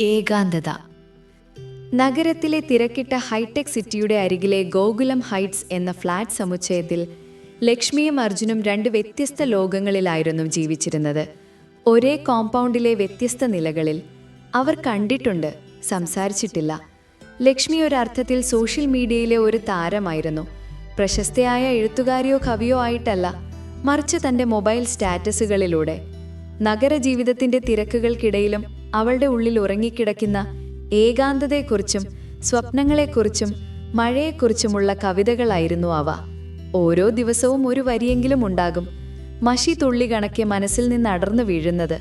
ഏകാന്തത. നഗരത്തിലെ തിരക്കിട്ട ഹൈടെക് സിറ്റിയുടെ അരികിലെ ഗോകുലം ഹൈറ്റ്സ് എന്ന ഫ്ലാറ്റ് സമുച്ചയത്തിൽ ലക്ഷ്മിയും അർജുനും രണ്ട് വ്യത്യസ്ത ലോകങ്ങളിലായിരുന്നു ജീവിച്ചിരുന്നത്. ഒരേ കോമ്പൗണ്ടിലെ വ്യത്യസ്ത നിലകളിൽ അവർ കണ്ടിട്ടുണ്ട് സംസാരിച്ചിട്ടില്ല. ലക്ഷ്മി ഒരർത്ഥത്തിൽ സോഷ്യൽ മീഡിയയിലെ ഒരു താരമായിരുന്നു. പ്രശസ്തയായ എഴുത്തുകാരിയോ കവിയോ ആയിട്ടല്ല മറിച്ച് തന്റെ മൊബൈൽ സ്റ്റാറ്റസുകളിലൂടെ. നഗരജീവിതത്തിന്റെ തിരക്കുകൾക്കിടയിലും അവളുടെ ഉള്ളിൽ ഉറങ്ങിക്കിടക്കുന്ന ഏകാന്തതയെക്കുറിച്ചും സ്വപ്നങ്ങളെക്കുറിച്ചും മഴയെക്കുറിച്ചുമുള്ള കവിതകളായിരുന്നു അവ. ഓരോ ദിവസവും ഒരു വരിയെങ്കിലും ഉണ്ടാകും. മഷി തുള്ളി കണക്കെ മനസ്സിൽ നിന്ന് അടർന്നു വീഴുന്നത്.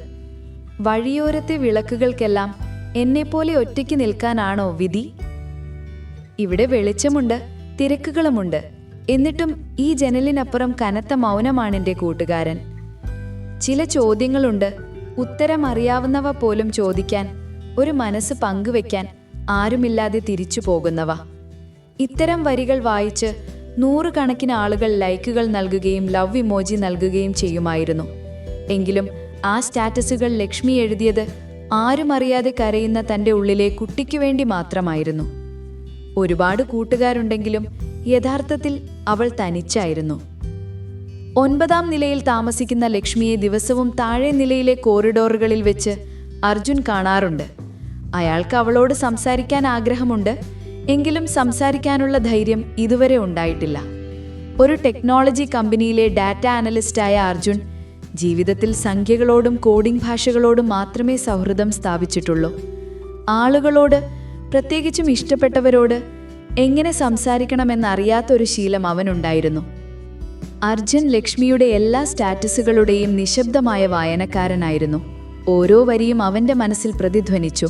വഴിയോരത്തെ വിളക്കുകൾക്കെല്ലാം എന്നെപ്പോലെ ഒറ്റയ്ക്ക് നിൽക്കാനാണോ വിധി? ഇവിടെ വെളിച്ചമുണ്ട് തിരക്കുകളുമുണ്ട്. എന്നിട്ടും ഈ ജനലിനപ്പുറം കനത്ത മൗനമാണെന്റെ കൂട്ടുകാരൻ. ചില ചോദ്യങ്ങളുണ്ട് ഉത്തരം അറിയാവുന്നവ പോലും ചോദിക്കാൻ ഒരു മനസ്സ് പങ്കുവെക്കാൻ ആരുമില്ലാതെ തിരിച്ചു പോകുന്നവ. ഇത്തരം വരികൾ വായിച്ച് നൂറുകണക്കിന് ആളുകൾ ലൈക്കുകൾ നൽകുകയും ലവ് ഇമോജി നൽകുകയും ചെയ്യുമായിരുന്നു. എങ്കിലും ആ സ്റ്റാറ്റസുകൾ ലക്ഷ്മി എഴുതിയത് ആരും അറിയാതെ കരയുന്ന തന്റെ ഉള്ളിലെ കുട്ടിക്കു വേണ്ടി മാത്രമായിരുന്നു. ഒരുപാട് കൂട്ടുകാരുണ്ടെങ്കിലും യഥാർത്ഥത്തിൽ അവൾ തനിച്ചായിരുന്നു. ഒൻപതാം നിലയിൽ താമസിക്കുന്ന ലക്ഷ്മിയെ ദിവസവും താഴെ നിലയിലെ കോറിഡോറുകളിൽ വെച്ച് അർജുൻ കാണാറുണ്ട്. അയാൾക്ക് അവളോട് സംസാരിക്കാൻ ആഗ്രഹമുണ്ട്. എങ്കിലും സംസാരിക്കാനുള്ള ധൈര്യം ഇതുവരെ ഉണ്ടായിട്ടില്ല. ഒരു ടെക്നോളജി കമ്പനിയിലെ ഡാറ്റ അനലിസ്റ്റായ അർജുൻ ജീവിതത്തിൽ സംഖ്യകളോടും കോഡിംഗ് ഭാഷകളോടും മാത്രമേ സൗഹൃദം സ്ഥാപിച്ചിട്ടുള്ളൂ. ആളുകളോട് പ്രത്യേകിച്ചും ഇഷ്ടപ്പെട്ടവരോട് എങ്ങനെ സംസാരിക്കണമെന്നറിയാത്തൊരു ശീലം അവനുണ്ടായിരുന്നു. അർജുൻ ലക്ഷ്മിയുടെ എല്ലാ സ്റ്റാറ്റസുകളുടെയും നിശബ്ദമായ വായനക്കാരനായിരുന്നു. ഓരോ വരിയും അവന്റെ മനസ്സിൽ പ്രതിധ്വനിച്ചു.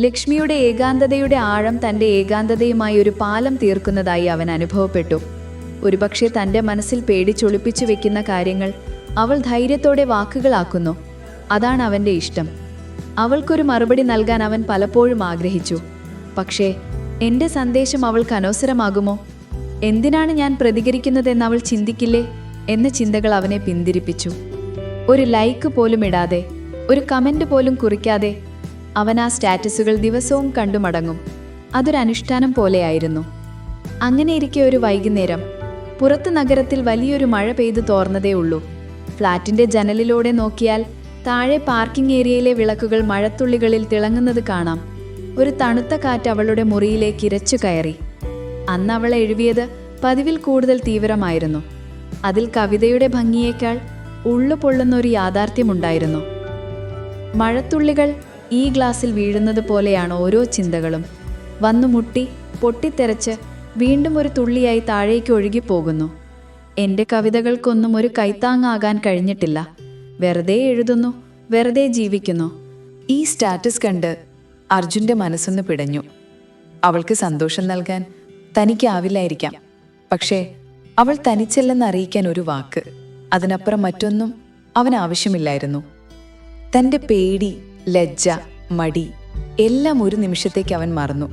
ലക്ഷ്മിയുടെ ഏകാന്തതയുടെ ആഴം തന്റെ ഏകാന്തതയുമായി ഒരു പാലം തീർക്കുന്നതായി അവൻ അനുഭവപ്പെട്ടു. ഒരുപക്ഷെ തന്റെ മനസ്സിൽ പേടിച്ചൊളിപ്പിച്ചു വെക്കുന്ന കാര്യങ്ങൾ അവൾ ധൈര്യത്തോടെ വാക്കുകളാക്കുന്നു. അതാണ് അവന്റെ ഇഷ്ടം. അവൾക്കൊരു മറുപടി നൽകാൻ അവൻ പലപ്പോഴും ആഗ്രഹിച്ചു. പക്ഷേ എന്റെ സന്ദേശം അവൾക്ക് അനവസരമാകുമോ? എന്തിനാണ് ഞാൻ പ്രതികരിക്കുന്നതെന്ന് അവൾ ചിന്തിക്കില്ലേ എന്ന ചിന്തകൾ അവനെ പിന്തിരിപ്പിച്ചു. ഒരു ലൈക്ക് പോലും ഇടാതെ ഒരു കമന്റ് പോലും കുറിക്കാതെ അവൻ ആ സ്റ്റാറ്റസുകൾ ദിവസവും കണ്ടു മടങ്ങും. അതൊരു അനുഷ്ഠാനം പോലെയായിരുന്നു. അങ്ങനെയിരിക്കെ ഒരു വൈകുന്നേരം പുറത്ത് നഗരത്തിൽ വലിയൊരു മഴ പെയ്തു തോർന്നതേ ഉള്ളൂ. ഫ്ളാറ്റിന്റെ ജനലിലൂടെ നോക്കിയാൽ താഴെ പാർക്കിംഗ് ഏരിയയിലെ വിളക്കുകൾ മഴത്തുള്ളികളിൽ തിളങ്ങുന്നത് കാണാം. ഒരു തണുത്ത കാറ്റ് അവളുടെ മുറിയിലേക്ക് ഇരച്ചു കയറി. അന്ന് അവൾ എഴുതിയത് പതിവിൽ കൂടുതൽ തീവ്രമായിരുന്നു. അതിൽ കവിതയുടെ ഭംഗിയേക്കാൾ ഉള്ളു പൊള്ളുന്ന ഒരു യാഥാർത്ഥ്യമുണ്ടായിരുന്നു. മഴത്തുള്ളികൾ ഈ ഗ്ലാസിൽ വീഴുന്നത് പോലെയാണ് ഓരോ ചിന്തകളും. വന്നു മുട്ടി പൊട്ടിത്തെറച്ച് വീണ്ടും ഒരു തുള്ളിയായി താഴേക്ക് ഒഴുകിപ്പോകുന്നു. എന്റെ കവിതകൾക്കൊന്നും ഒരു കൈത്താങ്ങാകാൻ കഴിഞ്ഞിട്ടില്ല. വെറുതെ എഴുതുന്നു വെറുതെ ജീവിക്കുന്നു. ഈ സ്റ്റാറ്റസ് കണ്ട് അർജുന്റെ മനസ്സൊന്ന് പിടഞ്ഞു. അവൾക്ക് സന്തോഷം നൽകാൻ തനിക്കാവില്ലായിരിക്കാം. പക്ഷേ അവൾ തനിച്ചല്ലെന്ന് അറിയിക്കാൻ ഒരു വാക്ക്. അതിനപ്പുറം മറ്റൊന്നും അവൻ ആവശ്യമില്ലായിരുന്നു. തന്റെ പേടി ലജ്ജ മടി എല്ലാം ഒരു നിമിഷത്തേക്ക് അവൻ മറന്നു.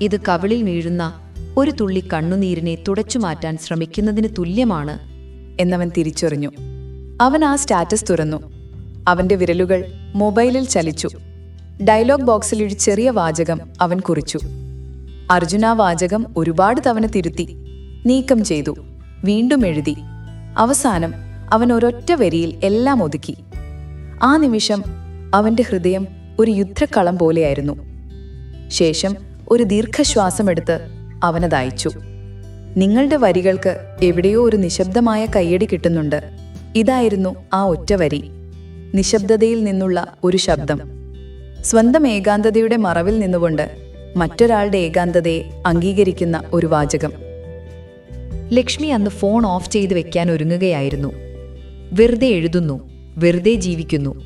ഇത് കവിളിൽ വീഴുന്ന ഒരു തുള്ളി കണ്ണുനീരിനെ തുടച്ചു മാറ്റാൻ ശ്രമിക്കുന്നതിന് തുല്യമാണ് എന്നവൻ തിരിച്ചറിഞ്ഞു. അവൻ ആ സ്റ്റാറ്റസ് തുറന്നു. അവന്റെ വിരലുകൾ മൊബൈലിൽ ചലിച്ചു. ഡയലോഗ് ബോക്സിൽ ഒരു ചെറിയ വാചകം അവൻ കുറിച്ചു. അർജുന വാചകം ഒരുപാട് തവണ തിരുത്തി നീക്കം ചെയ്തു വീണ്ടും എഴുതി. അവസാനം അവൻ ഒരൊറ്റ വരിയിൽ എല്ലാം ഒതുക്കി. ആ നിമിഷം അവന്റെ ഹൃദയം ഒരു യുദ്ധക്കളം പോലെയായിരുന്നു. ശേഷം ഒരു ദീർഘശ്വാസമെടുത്ത് അവനതയച്ചു. നിങ്ങളുടെ വരികൾക്ക് എവിടെയോ ഒരു നിശബ്ദമായ കയ്യടി കിട്ടുന്നുണ്ട്. ഇതായിരുന്നു ആ ഒറ്റ വരി. നിശബ്ദതയിൽ നിന്നുള്ള ഒരു ശബ്ദം. സ്വന്തം ഏകാന്തതയുടെ മറവിൽ നിന്നുകൊണ്ട് മറ്റൊരാളുടെ ഏകാന്തതയെ അംഗീകരിക്കുന്ന ഒരു വാചകം. ലക്ഷ്മി അന്ന് ഫോൺ ഓഫ് ചെയ്ത് വെക്കാൻ ഒരുങ്ങുകയായിരുന്നു. വെറുതെ എഴുതുന്നു വെറുതെ ജീവിക്കുന്നു.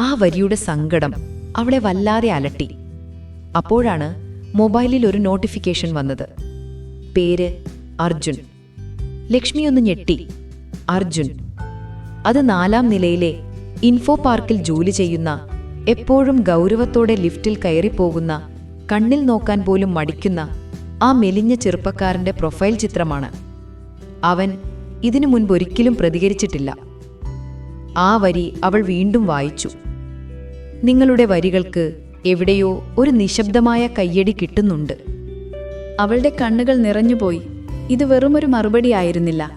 ആ വരിയുടെ സങ്കടം അവളെ വല്ലാതെ അലട്ടി. അപ്പോഴാണ് മൊബൈലിൽ ഒരു നോട്ടിഫിക്കേഷൻ വന്നത്. പേര് അർജുൻ. ലക്ഷ്മി ഒന്ന് ഞെട്ടി. അർജുൻ. അത് നാലാം നിലയിലെ ഇൻഫോ പാർക്കിൽ ജോലി ചെയ്യുന്ന എപ്പോഴും ഗൗരവത്തോടെ ലിഫ്റ്റിൽ കയറിപ്പോകുന്ന കണ്ണിൽ നോക്കാൻ പോലും മടിക്കുന്ന ആ മെലിഞ്ഞ ചെറുപ്പക്കാരന്റെ പ്രൊഫൈൽ ചിത്രമാണ്. അവൻ ഇതിനു മുൻപ് ഒരിക്കലും പ്രതികരിച്ചിട്ടില്ല. ആ വരി അവൾ വീണ്ടും വായിച്ചു. നിങ്ങളുടെ വരികൾക്ക് എവിടെയോ ഒരു നിശബ്ദമായ കയ്യടി കിട്ടുന്നുണ്ട്. അവളുടെ കണ്ണുകൾ നിറഞ്ഞുപോയി. ഇത് വെറുമൊരു മറുപടി ആയിരുന്നില്ല.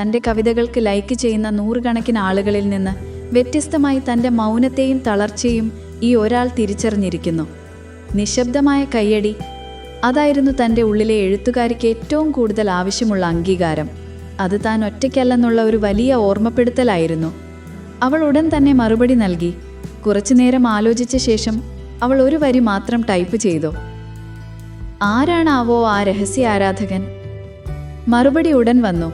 തന്റെ കവിതകൾക്ക് ലൈക്ക് ചെയ്യുന്ന നൂറുകണക്കിന് ആളുകളിൽ നിന്ന് വ്യത്യസ്തമായി തന്റെ മൗനത്തെയും തളർച്ചയും ഈ ഒരാൾ തിരിച്ചറിഞ്ഞിരിക്കുന്നു. നിശബ്ദമായ കയ്യടി. അതായിരുന്നു തന്റെ ഉള്ളിലെ എഴുത്തുകാരിക്ക് ഏറ്റവും കൂടുതൽ ആവശ്യമുള്ള അംഗീകാരം. അത് താൻ ഒറ്റയ്ക്കല്ലെന്നുള്ള ഒരു വലിയ ഓർമ്മപ്പെടുത്തലായിരുന്നു. അവൾ ഉടൻ തന്നെ മറുപടി നൽകി. കുറച്ചുനേരം ആലോചിച്ച ശേഷം അവൾ ഒരു വരി മാത്രം ടൈപ്പ് ചെയ്തു. ആരാണാവോ ആ രഹസ്യ ആരാധകൻ? മറുപടി ഉടൻ വന്നു.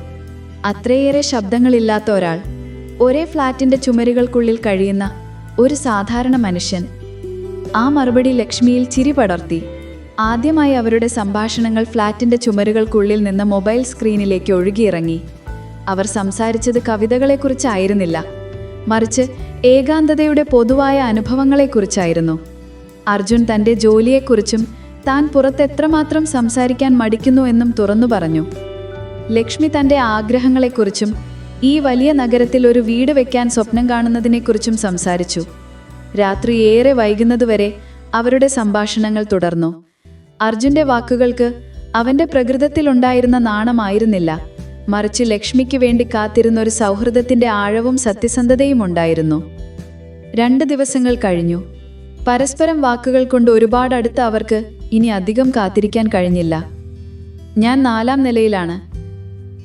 അത്രയേറെ ശബ്ദങ്ങളില്ലാത്ത ഒരാൾ. ഒരേ ഫ്ലാറ്റിന്റെ ചുമരുകൾക്കുള്ളിൽ കഴിയുന്ന ഒരു സാധാരണ മനുഷ്യൻ. ആ മറുപടി ലക്ഷ്മിയിൽ ചിരി പടർത്തി. ആദ്യമായി അവരുടെ സംഭാഷണങ്ങൾ ഫ്ലാറ്റിന്റെ ചുമരുകൾക്കുള്ളിൽ നിന്ന് മൊബൈൽ സ്ക്രീനിലേക്ക് ഒഴുകിയിറങ്ങി. അവർ സംസാരിച്ചത് കവിതകളെക്കുറിച്ചായിരുന്നില്ല. മറിച്ച് ഏകാന്തതയുടെ പൊതുവായ അനുഭവങ്ങളെക്കുറിച്ചായിരുന്നു. അർജുൻ തന്റെ ജോലിയെക്കുറിച്ചും താൻ പുറത്തെത്രമാത്രം സംസാരിക്കാൻ മടിക്കുന്നു എന്നും തുറന്നു പറഞ്ഞു. ലക്ഷ്മി തന്റെ ആഗ്രഹങ്ങളെക്കുറിച്ചും ഈ വലിയ നഗരത്തിൽ ഒരു വീട് വെക്കാൻ സ്വപ്നം കാണുന്നതിനെക്കുറിച്ചും സംസാരിച്ചു. രാത്രി ഏറെ വൈകുന്നതുവരെ അവരുടെ സംഭാഷണങ്ങൾ തുടർന്നു. അർജുന്റെ വാക്കുകൾക്ക് അവന്റെ പ്രകൃതത്തിലുണ്ടായിരുന്ന നാണമായിരുന്നില്ല. മറിച്ച് ലക്ഷ്മിക്ക് വേണ്ടി കാത്തിരുന്ന ഒരു സൗഹൃദത്തിന്റെ ആഴവും സത്യസന്ധതയും ഉണ്ടായിരുന്നു. രണ്ട് ദിവസങ്ങൾ കഴിഞ്ഞു. പരസ്പരം വാക്കുകൾ കൊണ്ട് ഒരുപാട് അടുത്ത് അവർക്ക് ഇനി അധികം കാത്തിരിക്കാൻ കഴിഞ്ഞില്ല. ഞാൻ നാലാം നിലയിലാണ്.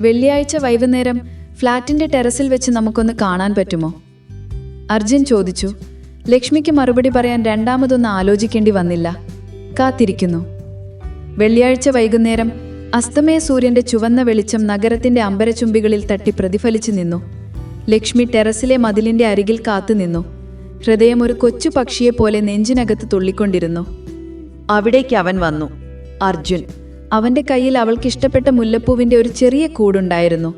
വെള്ളിയാഴ്ച വൈകുന്നേരം ഫ്ലാറ്റിന്റെ ടെറസിൽ വെച്ച് നമുക്കൊന്ന് കാണാൻ പറ്റുമോ? അർജുൻ ചോദിച്ചു. ലക്ഷ്മിക്ക് മറുപടി പറയാൻ രണ്ടാമതൊന്നും ആലോചിക്കേണ്ടി വന്നില്ല. കാത്തിരിക്കുന്നു. വെള്ളിയാഴ്ച വൈകുന്നേരം അസ്തമയ സൂര്യന്റെ ചുവന്ന വെളിച്ചം നഗരത്തിന്റെ അമ്പരചുംബികളിൽ തട്ടി പ്രതിഫലിച്ചു നിന്നു. ലക്ഷ്മി ടെറസിലെ മതിലിന്റെ അരികിൽ കാത്തുനിന്നു ഹൃദയം ഒരു കൊച്ചു പക്ഷിയെ പോലെ നെഞ്ചിനകത്ത് തുള്ളിക്കൊണ്ടിരുന്നു. അവിടേക്ക് അവൻ വന്നു. അർജുൻ അവന്റെ കയ്യിൽ അവൾക്കിഷ്ടപ്പെട്ട മുല്ലപ്പൂവിന്റെ ഒരു ചെറിയ കൂടുണ്ടായിരുന്നു.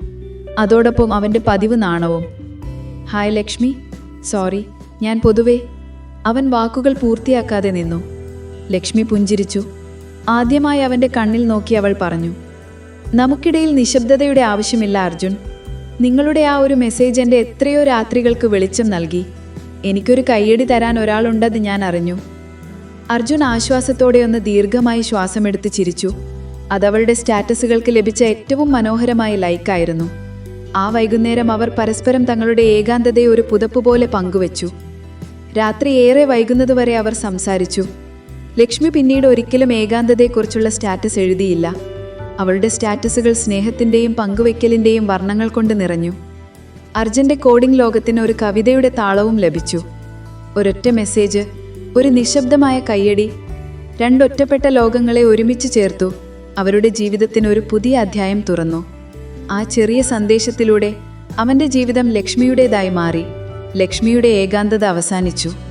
അതോടൊപ്പം അവന്റെ പതിവ് നാണവും. ഹായ് ലക്ഷ്മി. സോറി. ഞാൻ പൊതുവെ അവൻ വാക്കുകൾ പൂർത്തിയാക്കാതെ നിന്നു. ലക്ഷ്മി പുഞ്ചിരിച്ചു. ആദ്യമായി അവന്റെ കണ്ണിൽ നോക്കി അവൾ പറഞ്ഞു നമുക്കിടയിൽ നിശബ്ദതയുടെ ആവശ്യമില്ല അർജുൻ. നിങ്ങളുടെ ആ ഒരു മെസ്സേജ് എന്റെ എത്രയോ രാത്രികൾക്ക് വെളിച്ചം നൽകി. എനിക്കൊരു കയ്യടി തരാൻ ഒരാളുണ്ടെന്ന് ഞാൻ അറിഞ്ഞു. അർജുൻ ആശ്വാസത്തോടെ ഒന്ന് ദീർഘമായി ശ്വാസമെടുത്ത് ചിരിച്ചു. അതവളുടെ സ്റ്റാറ്റസുകൾക്ക് ലഭിച്ച ഏറ്റവും മനോഹരമായ ലൈക്കായിരുന്നു. ആ വൈകുന്നേരം അവർ പരസ്പരം തങ്ങളുടെ ഏകാന്തതയെ ഒരു പുതപ്പ് പോലെ പങ്കുവച്ചു. രാത്രി ഏറെ വൈകുന്നതുവരെ അവർ സംസാരിച്ചു. ലക്ഷ്മി പിന്നീട് ഒരിക്കലും ഏകാന്തതയെക്കുറിച്ചുള്ള സ്റ്റാറ്റസ് എഴുതിയില്ല. അവളുടെ സ്റ്റാറ്റസുകൾ സ്നേഹത്തിന്റെയും പങ്കുവെക്കലിന്റെയും വർണങ്ങൾ കൊണ്ട് നിറഞ്ഞു. അർജന്റെ കോഡിംഗ് ലോകത്തിന് ഒരു കവിതയുടെ താളവും ലഭിച്ചു. ഒരൊറ്റ മെസ്സേജ് ഒരു നിശബ്ദമായ കയ്യടി രണ്ടൊറ്റപ്പെട്ട ലോകങ്ങളെ ഒരുമിച്ച് ചേർത്തു അവരുടെ ജീവിതത്തിന് ഒരു പുതിയ അധ്യായം തുറന്നു. ആ ചെറിയ സന്ദേശത്തിലൂടെ അവന്റെ ജീവിതം ലക്ഷ്മിയുടേതായി മാറി. ലക്ഷ്മിയുടെ ഏകാന്തത അവസാനിച്ചു.